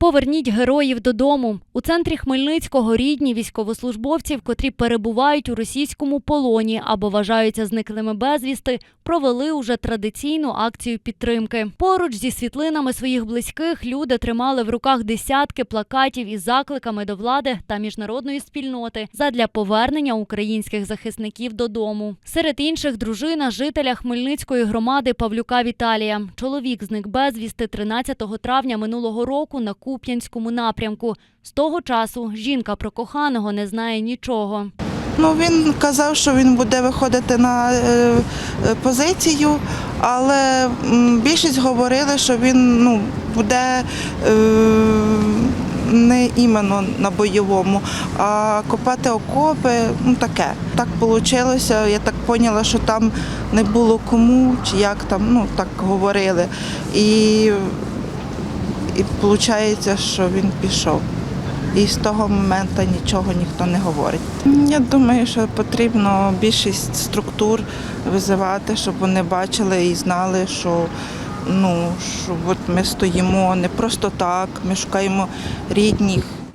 Поверніть героїв додому. У центрі Хмельницького рідні військовослужбовців, котрі перебувають у російському полоні або вважаються зниклими безвісти, провели уже традиційну акцію підтримки. Поруч зі світлинами своїх близьких люди тримали в руках десятки плакатів із закликами до влади та міжнародної спільноти задля повернення українських захисників додому. Серед інших дружина жителя Хмельницької громади Павлюка Віталія. Чоловік зник безвісти 13 травня минулого року на Куп'янському напрямку. З того часу жінка про коханого не знає нічого. Ну він казав, що він буде виходити на е, е, позицію, але більшість говорили, що він ну, буде е, не іменно на бойовому, а копати окопи, ну таке. Так вийшло. Я так поняла, що там не було кому, чи як там, ну так говорили. І, і виходить, що він пішов. І з того моменту нічого ніхто не говорить. Я думаю, що потрібно більшість структур визивати, щоб вони бачили і знали, що ну що от ми стоїмо не просто так. Ми шукаємо рідних,